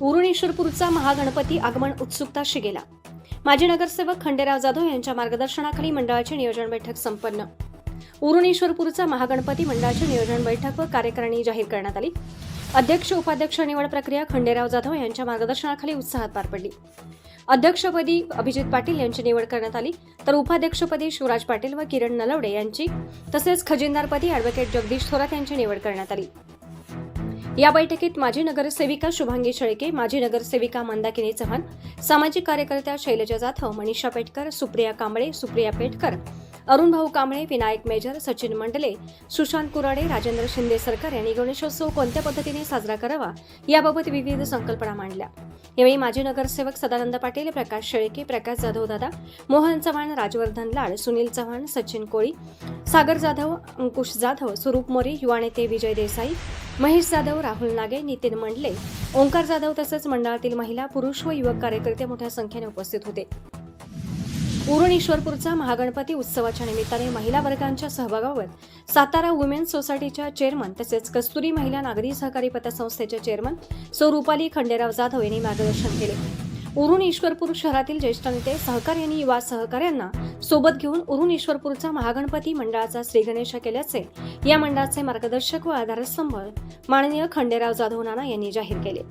उरुणेश्वरपूरचा महागणपती आगमन उत्सुकताशी गेला माजी नगरसेवक खंडेराव जाधव यांच्या मार्गदर्शनाखाली मंडळाची नियोजन बैठक संपन्न. उरुणेश्वरपूरचा महागणपती मंडळाची नियोजन बैठक व कार्यकारिणी जाहीर करण्यात आली. अध्यक्ष उपाध्यक्ष निवड प्रक्रिया खंडेराव जाधव यांच्या मार्गदर्शनाखाली उत्साहात पार पडली. अध्यक्षपदी अभिजित पाटील यांची निवड करण्यात आली. तर उपाध्यक्षपदी शिवराज पाटील व किरण नलवडे यांची तसेच खजिनदारपदी अॅडव्होकेट जगदीश थोरात यांची निवड करण्यात आली. या बैठकीत माजी नगरसेविका शुभांगी शेळके माजी नगरसेविका मंदाकिनी चव्हाण सामाजिक कार्यकर्त्या शैलजा जाधव मनीषा पेटकर सुप्रिया कांबळे सुप्रिया पेटकर अरुण भाऊ कांबळे विनायक मेजर सचिन मंडले सुशांत कुराडे राजेंद्र शिंदे सरकार यांनी गणेशोत्सव कोणत्या पद्धतीने साजरा करावा याबाबत विविध संकल्पना मांडल्या. यावेळी माजी नगरसेवक सदानंद पाटील प्रकाश शेळके प्रकाश जाधव दादा मोहन चव्हाण राजवर्धन लाड सुनील चव्हाण सचिन कोळी सागर जाधव अंकुश जाधव स्वरूप मोरे युवा नेते विजय देसाई महेश जाधव राहुल नागे नितीन मंडले ओंकार जाधव तसंच मंडळातील महिला पुरुष व युवक कार्यकर्ते मोठ्या संख्येने उपस्थित होते. उरण ईश्वरपूरचा महागणपती उत्सवाच्या निमित्ताने महिला वर्गांच्या सहभागावर सातारा वुमेन सोसायटीच्या चेअरमन तसेच कस्तुरी महिला नागरी सहकारी पतसंस्थेच्या चेअरमन स्वरूपाली रुपाली खंडेराव जाधव यांनी मार्गदर्शन केले. उरुण ईश्वरपूर शहरातील ज्येष्ठ नेते सहकार्यांनी युवा सहकार्यांना सोबत घेऊन उरुण ईश्वरपूरचा महागणपती मंडळाचा श्रीगणेश केल्याचे या मंडळाचे मार्गदर्शक व आधारस्तंभ माननीय खंडेराव जाधव नाना यांनी जाहीर केले.